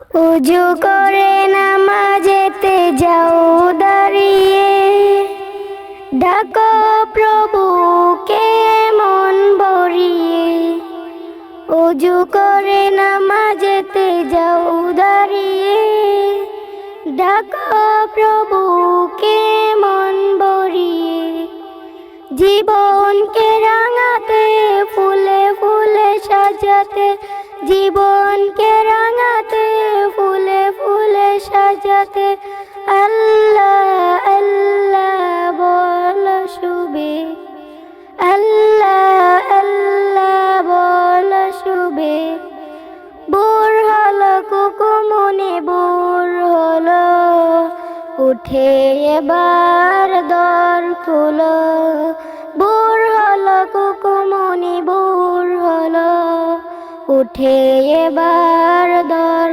উজু করে নামাজেতে যাও দাঁড়িয়ে। ডাকো প্রভুকে মন ভরিয়ে। উজু করে নামাজেতে যাও দাঁড়িয়ে। ডাকো প্রভুকে মন ভরিয়ে। জীবনকে রাঙাতে, ফুলে ফুলে সাজাতে, জীবনকে ফুলে সাজাতে আল্লাহ আল্লাহ বল শুবে আল্লাহ আল্লাহ বল শুবে বোর হলো কুকুমনে, বোর হলো উঠে এবার দর খুলো। বোর হলো কুকুমনি, বোর হলো উঠে এবার দর